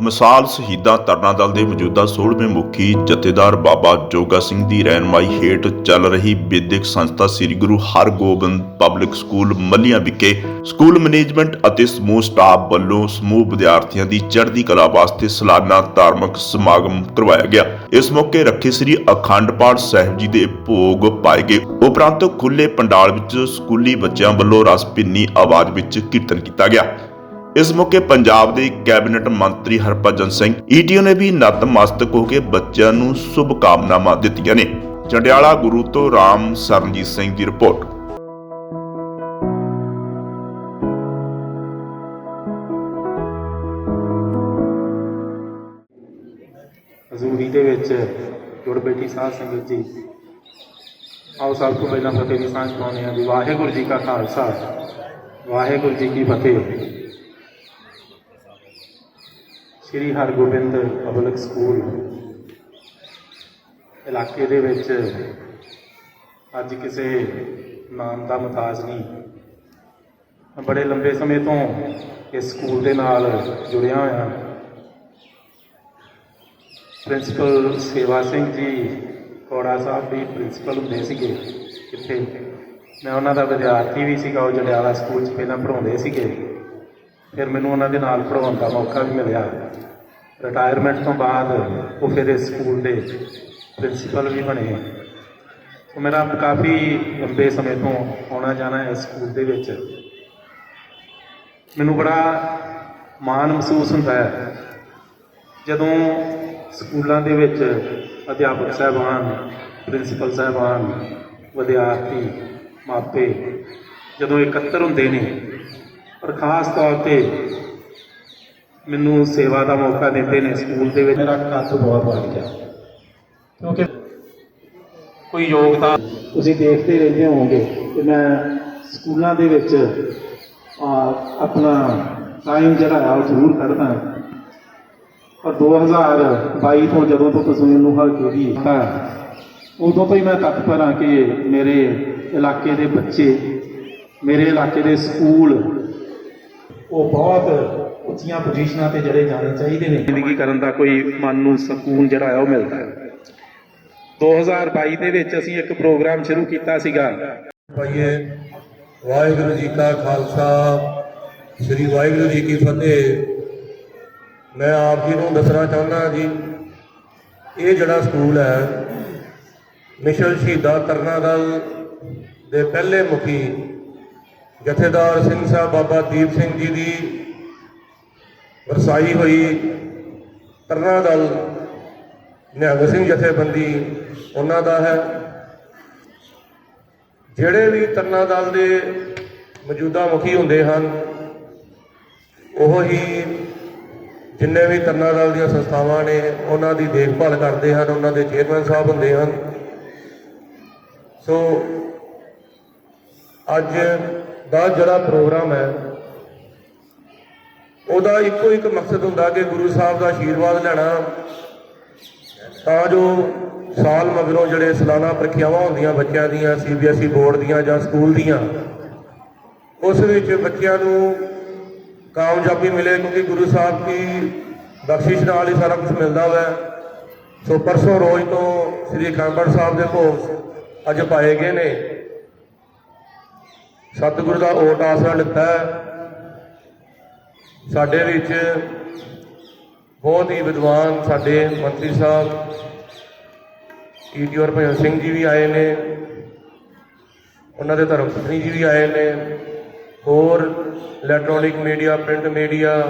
ਮਿਸਾਲ ਸ਼ਹੀਦਾਂ ਤਰਨਾ ਦਲ ਦੇ ਮੌਜੂਦਾ 16ਵੇਂ ਮੁਖੀ ਜਥੇਦਾਰ ਬਾਬਾ ਜੋਗਾ ਸਿੰਘ ਦੀ ਰਹਿਨਮਾਈ ਹੇਠ ਚੱਲ ਰਹੀ ਵਿਦਿਅਕ ਸੰਸਥਾ ਸ੍ਰੀ ਗੁਰੂ ਹਰਗੋਬਿੰਦ ਪਬਲਿਕ ਸਕੂਲ ਮੱਲੀਆਂ ਵਿਖੇ ਸਕੂਲ ਮੈਨੇਜਮੈਂਟ ਅਤੇ ਸਮੂਹ ਸਟਾਫ ਵੱਲੋਂ ਸਮੂਹ ਵਿਦਿਆਰਥੀਆਂ ਦੀ ਚੜ੍ਹਦੀ ਕਲਾ ਵਾਸਤੇ ਸਾਲਾਨਾ ਧਾਰਮਿਕ ਸਮਾਗਮ ਕਰਵਾਇਆ ਗਿਆ। ਇਸ ਮੌਕੇ ਰੱਖੇ ਸ੍ਰੀ ਅਖੰਡ ਪਾਠ ਸਾਹਿਬ ਜੀ ਦੇ ਭੋਗ ਪਾਏ ਗਏ। ਉਪਰੰਤ ਖੁੱਲੇ ਪੰਡਾਲ ਵਿੱਚ ਸਕੂਲੀ ਬੱਚਿਆਂ ਵੱਲੋਂ ਰਸ ਭਿੰਨੀ ਆਵਾਜ਼ ਵਿੱਚ ਕੀਰਤਨ ਕੀਤਾ ਗਿਆ। ਇਸ ਮੌਕੇ ਪੰਜਾਬ ਦੇ ਕੈਬਨਿਟ ਮੰਤਰੀ ਹਰਭਜਨ ਸਿੰਘ ਈਟੀਓ ਨੇ ਵੀ ਨਤਮਸਤਕ ਹੋ ਕੇ ਬੱਚਿਆਂ ਨੂੰ ਸ਼ੁਭ ਕਾਮਨਾਵਾਂ ਦਿੱਤੀਆਂ ਨੇ। ਚੰਡਿਆਲਾ ਗੁਰੂ ਤੋਂ ਰਾਮ ਸਰਨਜੀਤ ਸਿੰਘ ਦੀ ਰਿਪੋਰਟ। ਹਜ਼ੂਰੀ ਦੇ ਵਿੱਚ ਜੁੜ ਬੈਠੀ ਸਾਧ ਸੰਗਤ ਜੀ। ਆਓ ਸਭ ਤੋਂ ਪਹਿਲਾਂ ਫਤਿਹ ਦੀ ਸਾਂਝ ਪਾਉਂਦੇ ਹਾਂ ਜੀ। ਵਾਹਿਗੁਰੂ ਜੀ ਕਾ ਖਾਲਸਾ। ਵਾਹਿਗੁਰੂ ਜੀ ਕੀ ਫਤਿਹ। ਸ੍ਰੀ ਹਰਗੋਬਿੰਦ ਪਬਲਿਕ ਸਕੂਲ ਇਲਾਕੇ ਦੇ ਵਿੱਚ ਅੱਜ ਕਿਸੇ ਨਾਮ ਦਾ ਮਤਾਜ ਨਹੀਂ। ਬੜੇ ਲੰਬੇ ਸਮੇਂ ਤੋਂ ਇਸ ਸਕੂਲ ਦੇ ਨਾਲ ਜੁੜਿਆ ਹੋਇਆ। ਪ੍ਰਿੰਸੀਪਲ ਸੇਵਾ ਸਿੰਘ ਜੀ ਕੋੜਾ ਸਾਹਿਬ ਵੀ ਪ੍ਰਿੰਸੀਪਲ ਹੁੰਦੇ ਸੀਗੇ ਇੱਥੇ। ਮੈਂ ਉਹਨਾਂ ਦਾ ਵਿਦਿਆਰਥੀ ਵੀ ਸੀਗਾ, ਉਹ ਜੰਡਿਆਲਾ ਸਕੂਲ 'ਚ ਪਹਿਲਾਂ ਪੜ੍ਹਾਉਂਦੇ ਸੀਗੇ। ਫਿਰ ਮੈਨੂੰ ਉਹਨਾਂ ਦੇ ਨਾਲ ਪੜ੍ਹਾਉਣ ਦਾ ਮੌਕਾ ਵੀ ਮਿਲਿਆ। ਰਿਟਾਇਰਮੈਂਟ ਤੋਂ ਬਾਅਦ ਉਹ ਫਿਰ ਇਸ ਸਕੂਲ ਦੇ ਪ੍ਰਿੰਸੀਪਲ ਵੀ ਬਣੇ। ਉਹ ਮੇਰਾ ਕਾਫੀ ਲੰਬੇ ਸਮੇਂ ਤੋਂ ਆਉਣਾ ਜਾਣਾ ਇਸ ਸਕੂਲ ਦੇ ਵਿੱਚ। ਮੈਨੂੰ ਬੜਾ ਮਾਣ ਮਹਿਸੂਸ ਹੁੰਦਾ ਹੈ। ਜਦੋਂ ਸਕੂਲਾਂ ਦੇ ਵਿੱਚ ਅਧਿਆਪਕ ਸਾਹਿਬਾਨ ਪ੍ਰਿੰਸੀਪਲ ਸਾਹਿਬਾਨ, ਵਿਦਿਆਰਥੀ, ਮਾਪੇ ਜਦੋਂ ਇਕੱਤਰ ਹੁੰਦੇ ਨੇ ਪਰ ਖਾਸ ਤੌਰ ਤੇ ਮੈਨੂੰ ਸੇਵਾ ਦਾ ਮੌਕਾ ਦਿੰਦੇ ਨੇ ਸਕੂਲ ਦੇ ਵਿੱਚ। ਮੇਰਾ ਕੱਦ ਬਹੁਤ ਵੱਧ ਗਿਆ। ਕਿਉਂਕਿ ਕੋਈ ਯੋਗਤਾ ਤੁਸੀਂ ਦੇਖਦੇ ਰਹਿੰਦੇ ਹੋਵੋਗੇ ਕਿ ਮੈਂ ਸਕੂਲਾਂ ਦੇ ਵਿੱਚ ਆ, ਆਪਣਾ ਟਾਈਮ ਜਿਹੜਾ ਆ ਉਹ ਜ਼ਰੂਰ ਕੱਢਦਾ। ਪਰ 2022 ਤੋਂ ਜਦੋਂ ਤੋਂ ਤੁਸੀਂ ਮੈਨੂੰ ਹਲਕੇ ਦੀ ਤਾਂ ਉਦੋਂ ਤੋਂ ਹੀ ਮੈਂ ਤਤਪਰ ਹਾਂ ਕਿ ਮੇਰੇ ਇਲਾਕੇ ਦੇ ਬੱਚੇ ਮੇਰੇ ਇਲਾਕੇ ਦੇ ਸਕੂਲ ਉਹ ਬਹੁਤ ਉੱਚੀਆਂ ਪੋਜੀਸ਼ਨਾਂ ਤੇ ਜਿਹੜੇ ਜਾਣੇ ਚਾਹੀਦੇ ਨੇ। ਜ਼ਿੰਦਗੀ ਕਰਨ ਦਾ ਕੋਈ ਮਨ ਨੂੰ ਸਕੂਨ ਜਿਹੜਾ ਹੈ ਉਹ ਮਿਲਦਾ ਹੈ। 2022 ਦੇ ਵਿੱਚ ਅਸੀਂ ਇੱਕ ਪ੍ਰੋਗਰਾਮ ਸ਼ੁਰੂ ਕੀਤਾ ਸੀਗਾ। ਪਾਈਏ ਵਾਹਿਗੁਰੂ ਜੀ ਕਾ ਖਾਲਸਾ ਸ੍ਰੀ ਵਾਹਿਗੁਰੂ ਜੀ ਕੀ ਫਤਿਹ। ਮੈਂ ਆਪ ਜੀ ਨੂੰ ਦੱਸਣਾ ਚਾਹੁੰਦਾ ਜੀ ਇਹ ਜਿਹੜਾ ਸਕੂਲ ਹੈ ਮਿਸ਼ਨ ਸ਼ਹੀਦਾਂ ਤਰਨਾ ਦਲ ਦੇ ਪਹਿਲੇ ਮੁਖੀ ਜਥੇਦਾਰ ਸਿੰਘ ਸਾਹਿਬ ਬਾਬਾ ਦੀਪ ਸਿੰਘ ਜੀ ਦੀ ਵਰਸਾਈ ਹੋਈ ਤਰਨਾ ਦਲ, ਨਿਹੰਗ ਸਿੰਘ ਜਥੇਬੰਦੀ, ਉਹਨਾਂ ਦਾ ਹੈ। ਜਿਹੜੇ ਵੀ ਤਰਨਾ ਦਲ ਦੇ ਮੌਜੂਦਾ ਮੁਖੀ ਹੁੰਦੇ ਹਨ, ਉਹ ਹੀ ਜਿੰਨੇ ਵੀ ਤਰਨਾ ਦਲ ਦੀਆਂ ਸੰਸਥਾਵਾਂ ਨੇ, ਉਹਨਾਂ ਦੀ ਦੇਖਭਾਲ ਕਰਦੇ ਹਨ, ਉਹਨਾਂ ਦੇ ਚੇਅਰਮੈਨ ਸਾਹਿਬ ਹੁੰਦੇ ਹਨ। ਸੋ, ਅੱਜ ਦਾ ਜਿਹੜਾ ਪ੍ਰੋਗਰਾਮ ਹੈ, ਉਹਦਾ ਇੱਕੋ ਇੱਕ ਮਕਸਦ ਹੁੰਦਾ ਕਿ ਗੁਰੂ ਸਾਹਿਬ ਦਾ ਆਸ਼ੀਰਵਾਦ ਲੈਣਾ। ਤਾਂ ਜੋ ਸਾਲ ਮਗਰੋਂ ਜਿਹੜੇ ਸਾਲਾਨਾ ਪ੍ਰੀਖਿਆਵਾਂ ਹੁੰਦੀਆਂ ਬੱਚਿਆਂ ਦੀਆਂ ਸੀਬੀਐਸਈ ਬੋਰਡ ਦੀਆਂ ਜਾਂ ਸਕੂਲ ਦੀਆਂ, ਉਸ ਵਿੱਚ ਬੱਚਿਆਂ ਨੂੰ ਕਾਮਯਾਬੀ ਮਿਲੇ ਕਿਉਂਕਿ ਗੁਰੂ ਸਾਹਿਬ ਦੀ ਬਖਸ਼ਿਸ਼ ਨਾਲ ਹੀ ਸਾਰਾ ਕੁਝ ਮਿਲਦਾ ਹੈ ਸੋ ਪਰਸੋਂ ਰੋਜ਼ ਤੋਂ ਸ੍ਰੀ ਅਖੰਡ ਸਾਹਿਬ ਦੇ ਭੋਗ ਅੱਜ ਪਾਏ ਗਏ ਨੇ। ਸਤਿਗੁਰੂ ਦਾ ਓਟ ਆਸਰਾ ਲਿੱਤਾ ਸਾਡੇ ਵਿੱਚ ਬਹੁਤ ਹੀ ਵਿਦਵਾਨ ਸਾਡੇ ਮੰਤਰੀ ਸਾਹਿਬ ਈਟੀਓ ਹਰਭਜਨ ਸਿੰਘ ਜੀ ਵੀ ਆਏ ਨੇ, ਉਹਨਾਂ ਦੇ ਧਰਮ ਪਤਨੀ ਜੀ ਵੀ ਆਏ ਨੇ, ਹੋਰ ਇਲੈਕਟ੍ਰੋਨਿਕ ਮੀਡੀਆ ਪ੍ਰਿੰਟ ਮੀਡੀਆ